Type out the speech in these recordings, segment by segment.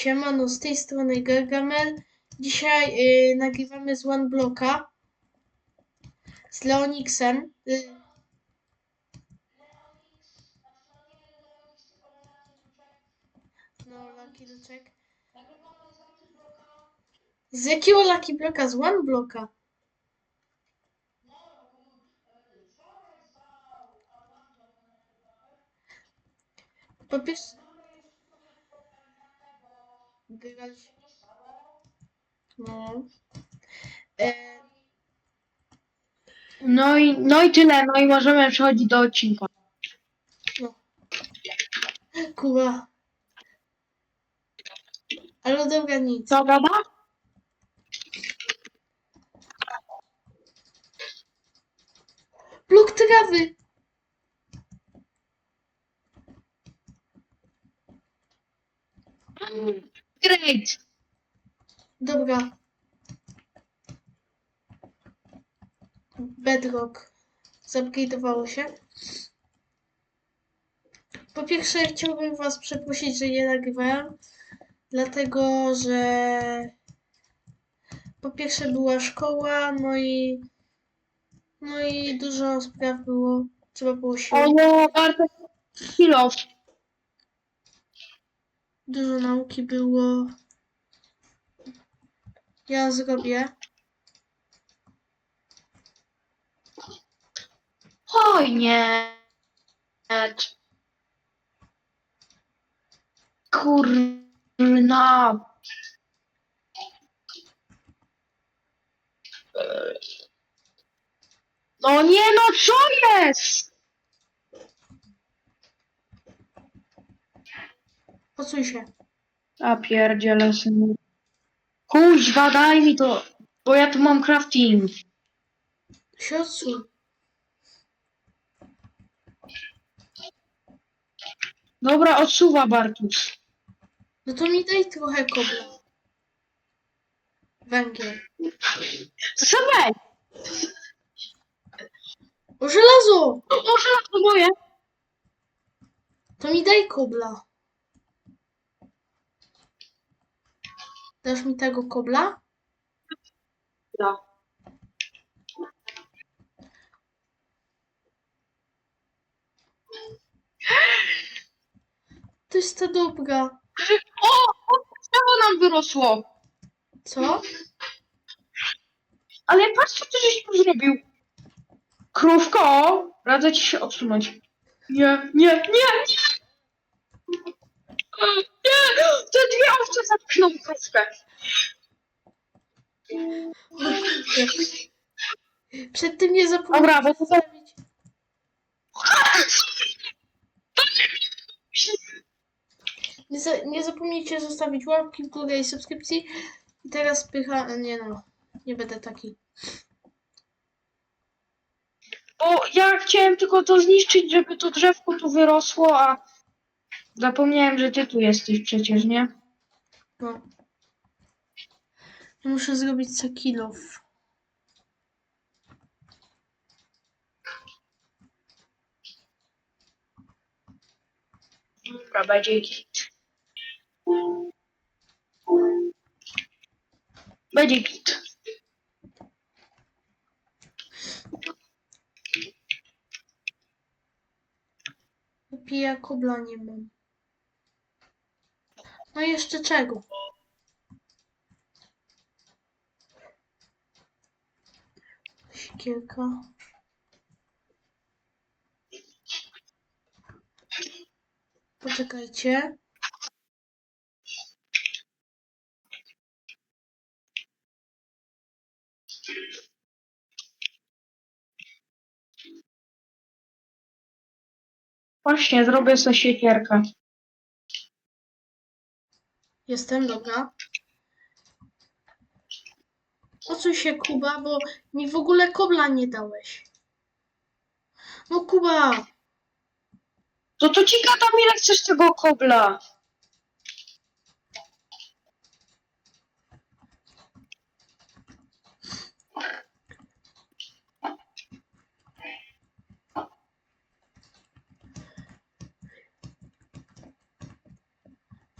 Siemano, z tej strony Gargamel. Dzisiaj y, nagrywamy z One Blocka z Leonixem. Y, no, Lucky Luczek. Z jakiego Lucky Blocka? Z One Blocka. Po pierwsze... Grać... No. E, No i, no i tyle, no i możemy przechodzić do odcinka. Kuba. Ale dobra, nic. Co gada? Blok trawy! Great! Dobra. Bedrock. Zupgrade'owało się. Po pierwsze chciałbym was przeprosić, że nie nagrywałem. Dlatego, że po pierwsze była szkoła, no i no i dużo spraw było. Trzeba było się O nie, Bartek, chwilę. Dużo nauki było. Ja zrobię. Oj nie. Kurna. No nie no, co jest? Posuń się. A pierdziele synu. Kuźwa, daj mi to, bo ja tu mam crafting. Się odsuń. Dobra, odsuwa Bartuś. No to mi daj trochę kobla. Węgiel. Co weź? O żelazo! Może to moje? To mi daj kobla. Dasz mi tego kobla? No. To jest ta dobra. O, drzewo nam wyrosło. Co? Ale patrz, co ty żeś tu zrobił. Krówko, radzę ci się odsunąć. Nie, nie, nie, nie. Nie, te dwie owce zatkną krówkę. Przed tym nie zapomnij Dobra, bo to zostawić. Nie, za, nie zapomnijcie zostawić łapki w górę i subskrypcji. I teraz pycha... Nie no, nie będę taki. Bo ja chciałem tylko to zniszczyć, żeby to drzewko tu wyrosło, a zapomniałem, że ty tu jesteś przecież, nie? No. Muszę zrobić sekilow. Dobra, git. Będzie git. Pija kobla nie mam. No jeszcze czego? Siekierka. Poczekajcie. Właśnie, zrobię sobie siekierkę. Jestem, dobra. Odsuń się, Kuba, bo mi w ogóle kobla nie dałeś. No, Kuba! To to ci gadam, ile chcesz tego kobla.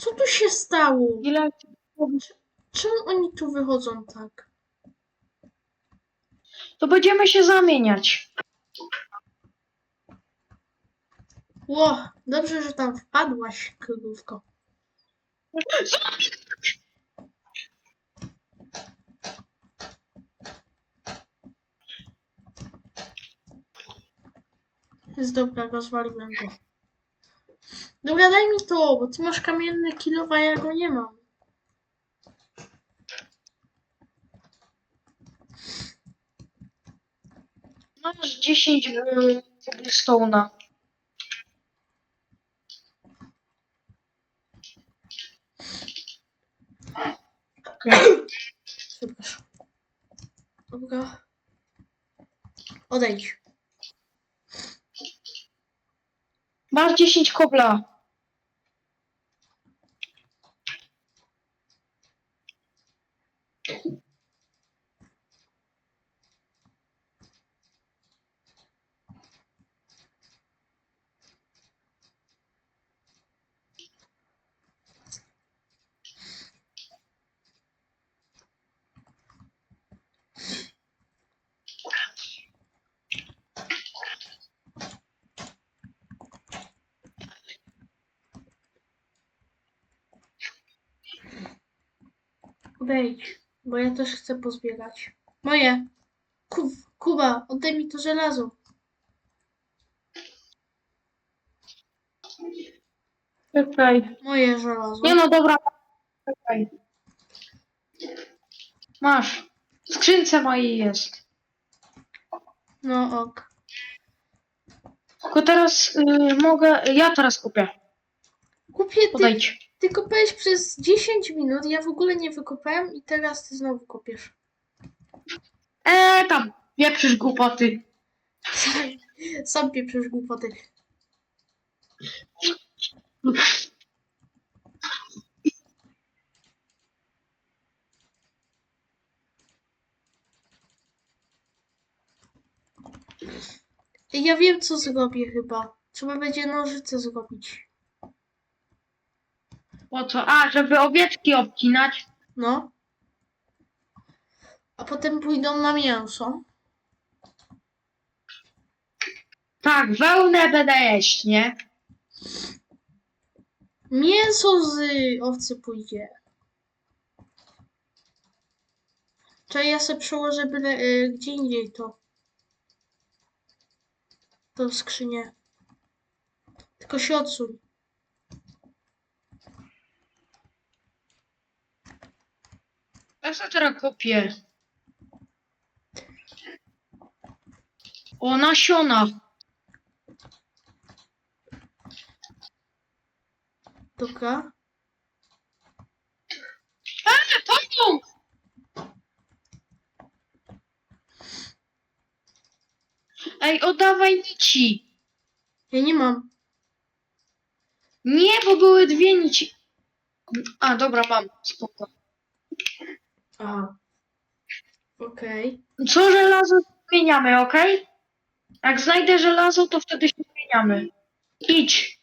Co tu się stało? Ile? Czemu oni tu wychodzą tak? To będziemy się zamieniać. Ło, dobrze, że tam wpadłaś, królówko. Jest dobra, rozwaliłem go. Dobra, daj mi to, bo ty masz kamienny kilow, a ja go nie mam. Masz 10 yy, cobblestone'a. Okej. Przepraszam. Dobra. Odejdź. Masz 10 kobla. Odejdź, bo ja też chcę pozbierać. Moje. Kub, Kuba, oddaj mi to żelazo. Czekaj. Moje żelazo. Nie no, dobra. Czekaj. Masz. W skrzynce mojej jest. No ok. Tylko teraz y, mogę. Ja teraz kupię. Kupię, ty, Podejdź. Ty kopałeś przez 10 minut, ja w ogóle nie wykopałem i teraz ty znowu kopiesz. Eee, tam. Wieprzysz głupoty. Sam pieprzysz głupoty. Ja wiem, co zrobię chyba. Trzeba będzie nożyce zrobić. Po co? A, żeby owieczki obcinać. No. A potem pójdą na mięso. Tak, wełnę będę jeść, nie? Mięso z owcy pójdzie. Czy ja sobie przełożę byle, y, gdzie indziej to. Tą skrzynię. Tylko się odsuń. Ja sobie teraz kopię. O, nasiona. Dobra. Pająk! Ej, oddawaj nici. Ja nie mam. Nie, bo były dwie nici. A, dobra, mam. Spoko. Aha. Okej. Co żelazo zmieniamy, okej? Jak znajdę żelazo, to wtedy się zmieniamy. Idź.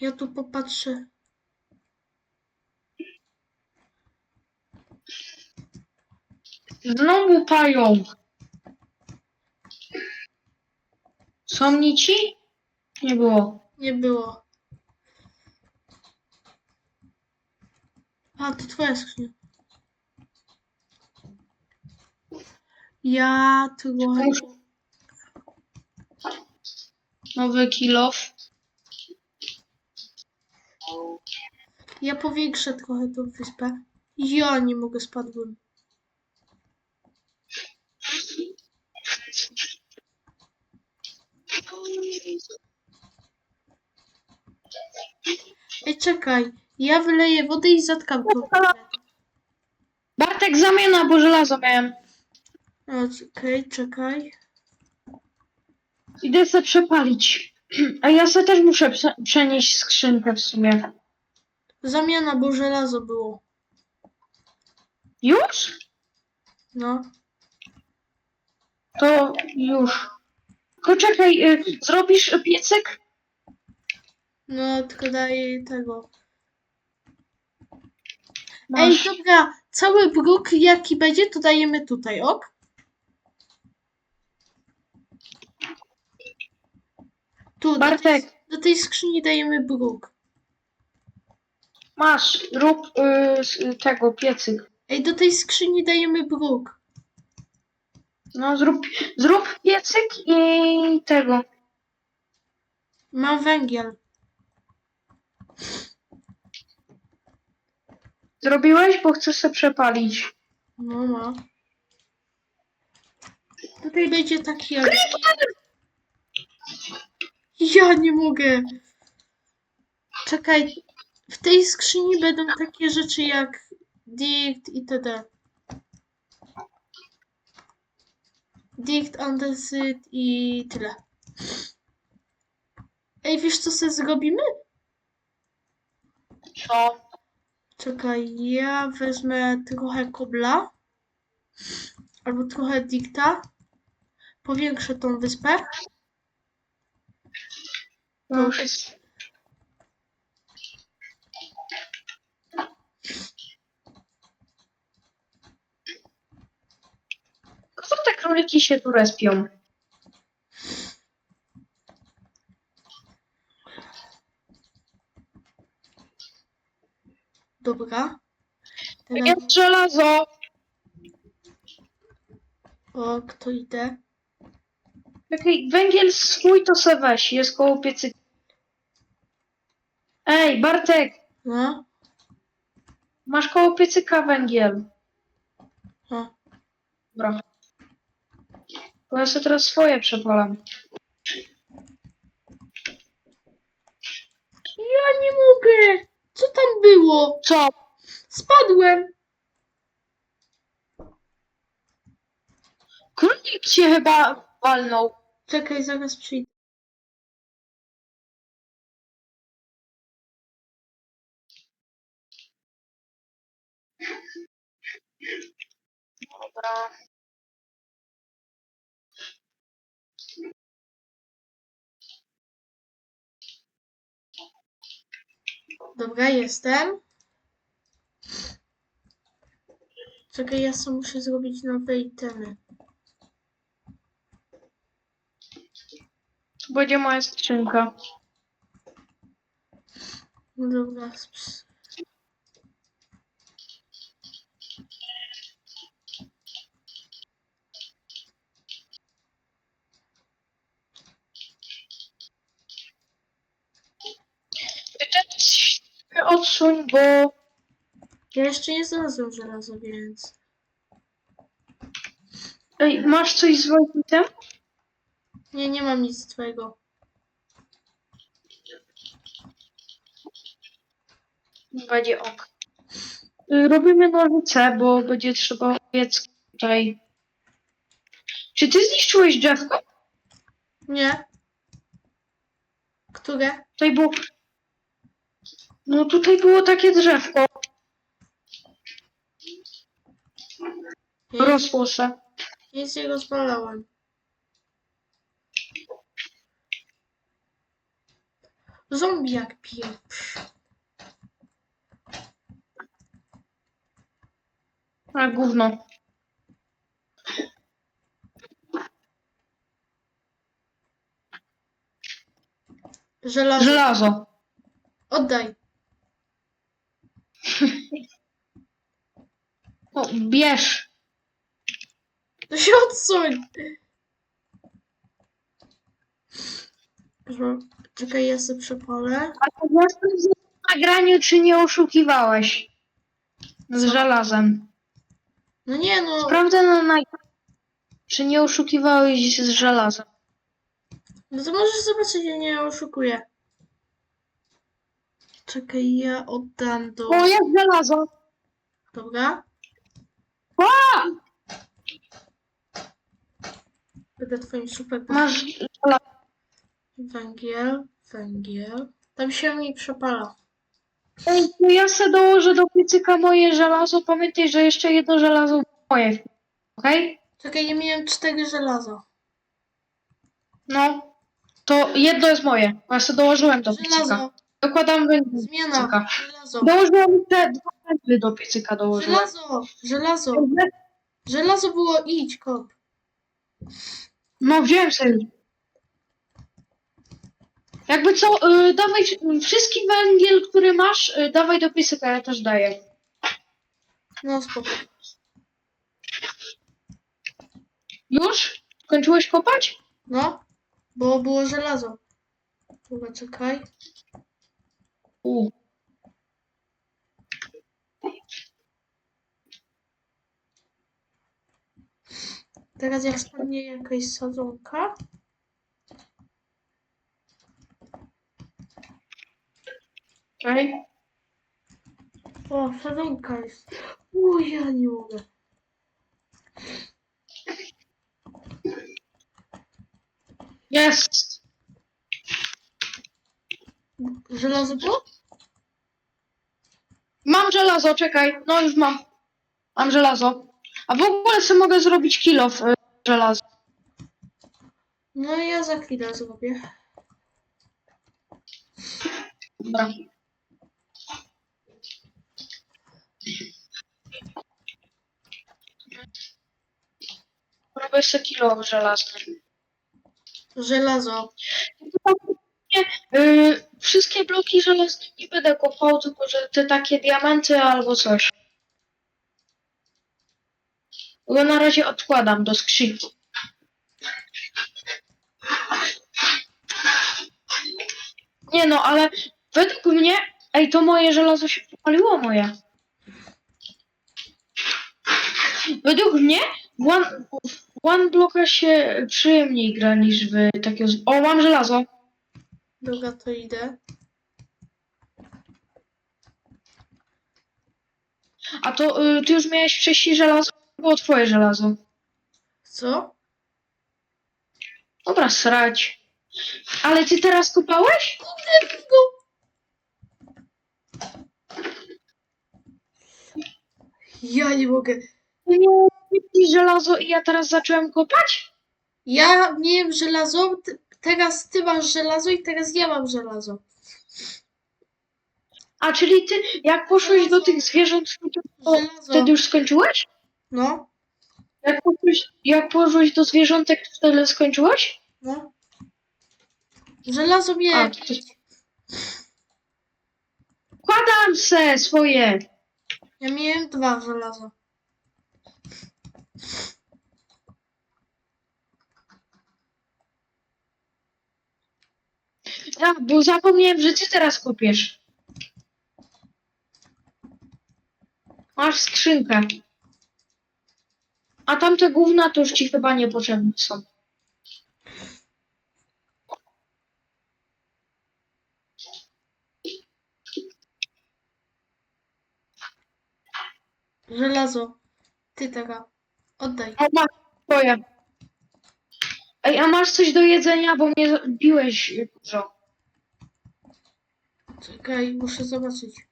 Ja tu popatrzę. Znowu pająk. Są nici? Nie było. Nie było. A, to twoja skrzynia. Ja. Muszę- Nowy kilof. Ja powiększę trochę tą wyspę. Ja nie mogę, spadłem. Ej, czekaj. Ja wyleję wodę i zatkam to. Bartek zamiana, bo żelazo miałem. Okej, czekaj. Idę sobie przepalić. A ja sobie też muszę prze- przenieść skrzynkę w sumie. Zamiana, bo żelazo było. Już? No. To już. Tylko czekaj, y, zrobisz piecyk? No, tylko daj tego. Masz. Ej, dobra, cały bruk jaki będzie, to dajemy tutaj, ok? Tu, do tej, Bartek, do tej skrzyni dajemy bruk. masz, rób y, z tego piecyk. Ej, do tej skrzyni dajemy bruk. No zrób, zrób piecyk i tego. Mam węgiel. Zrobiłeś, bo chcę sobie przepalić. No, ma. Tutaj będzie taki jak... Ja nie mogę. Czekaj. W tej skrzyni będą takie rzeczy jak dict itd. Dict, andesit i tyle. Ej, wiesz co sobie zrobimy? Co? Czekaj, ja wezmę trochę kobla. Albo trochę dikta. Powiększę tą wyspę. To już jest... Co te króliki się tu respią? Dobra. Teraz, Jest żelazo! o, kto idę? Czekaj, węgiel swój to se weź, jest koło piecyka. Ej, Bartek, No, masz koło piecyka węgiel. o. Dobra. Bo ja sobie teraz swoje przepalam. Ja nie mogę! Co tam było? Co? Spadłem! Królik się chyba walnął. Czekaj, zaraz przyjdę. Dobra. Dobra, jestem. Czekaj, ja sobie muszę zrobić nowe itemy. Będzie moja skrzynka. No dobra. odsuń, bo... Ja jeszcze nie znalazłem żelaza, więc... Ej, masz coś z Wojtem? Nie, nie mam nic twojego. Będzie ok. Y, Robimy nożyce, bo będzie trzeba owiec tutaj. Czy ty zniszczyłeś drzewko? Nie. Które? Tutaj było... No tutaj było takie drzewko. Nic, Rosło se. nic nie rozwalałem. Zombie jak pieprz. A gówno. Żelazo. Żelazo. Oddaj. O, bierz. To się odsuń. Czekaj, ja sobie przepalę. A to ja sprawdzę na nagraniu, czy nie oszukiwałeś. Z żelazem. No nie no. Sprawdzę na nagraniu, czy nie oszukiwałeś z żelazem. No to możesz zobaczyć, ja nie oszukuję. Czekaj, ja oddam do... O, jest żelazo. Dobra? A! Będę twoim super... Masz. Węgiel, węgiel. Tam się mi przepala. Ej, to ja se dołożę do piecyka moje żelazo. Pamiętaj, że jeszcze jedno żelazo moje. Okej? Czekaj, ja miałem cztery żelaza. No, to jedno jest moje. Ja sobie dołożyłem do piecyka. Żelazo. Dokładam węgiel do Zmiana. piecyka. Żelazo. Dołożyłem te dwa węgle do piecyka dołożyłem. Żelazo. Żelazo. Żelazo było idź, kop. No wziąłem sobie. Jakby co, y, dawaj y, wszystki węgiel, który masz, y, dawaj do piecyka, ja też daję. No spoko. Już? Skończyłeś kopać? No, bo było żelazo. Dobra, czekaj. U. Teraz jak spadnie jakaś sadzonka. Okej. O, sadzonka jest. O, ja nie mogę. Jest. Żelazo było? Mam żelazo, czekaj. No już mam. Mam żelazo. A w ogóle sobie mogę zrobić kilo w żelazo. No ja za chwilę zrobię. Dobra. Robię sobie kilo żelazne. Żelazo. Yy, wszystkie bloki żelazne nie będę kopał, tylko że te takie diamenty albo coś. Bo na razie odkładam do skrzynki. Nie no, ale według mnie, ej, to moje żelazo się popaliło moje. Według mnie w one, w one blocka się przyjemniej gra niż w takiego... O, mam żelazo. Dobra, to idę. A to y, ty już miałeś wcześniej żelazo? Było twoje żelazo. Co? Dobra, srać. Ale ty teraz kopałeś? Go. Ja nie mogę. Ty miałeś żelazo i ja teraz zacząłem kopać? Ja miałem żelazo, ty- teraz ty masz żelazo i teraz ja mam żelazo. A czyli ty, jak poszłeś do tych zwierząt, to Żelazo. wtedy już skończyłeś? No, Jak poszłeś, jak do zwierzątek, to wtedy skończyłeś? no. Żelazo A, miałem. to Kładam se swoje. Ja miałem dwa żelazo. Ja, bo zapomniałem, że ty teraz kopiesz. Masz skrzynkę. A tamte gówna to już ci chyba niepotrzebne są. Żelazo. Ty teraz. Oddaj. O, masz twoje. Ej, a masz coś do jedzenia, bo mnie biłeś dużo. Czekaj, muszę zobaczyć.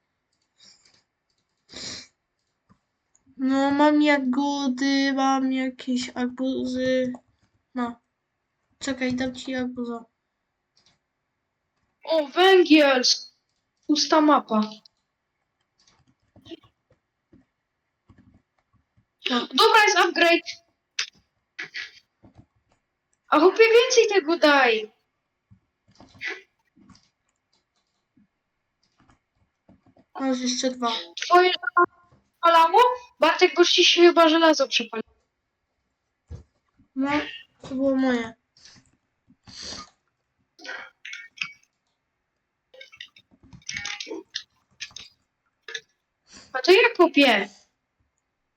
No, mam jagody, mam jakieś arbuzy. No. Czekaj, dam ci arbuza. O, węgiel! Pusta mapa. No. Dobra, jest upgrade. A chłopie więcej tego daj. Masz jeszcze dwa. Twoje żelazo Bartek, bo ci się chyba żelazo przepaliło. No, to było moje. A to jak popie?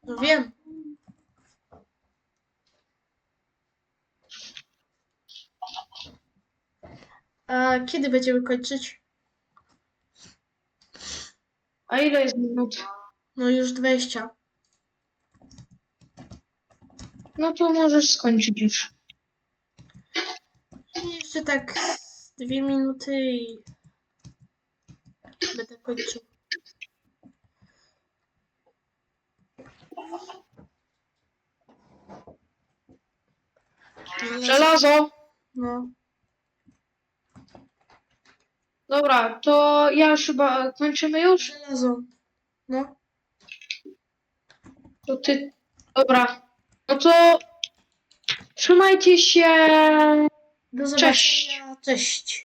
No wiem. A kiedy będziemy kończyć? A ile jest minut? No już 20. No to możesz skończyć już. Jeszcze tak z dwie minuty i będę kończył. Żelazo! No. Dobra, to ja już chyba kończymy już. Żelazo. No. To ty. Dobra. No to trzymajcie się. Do Cześć. zobaczenia. Cześć.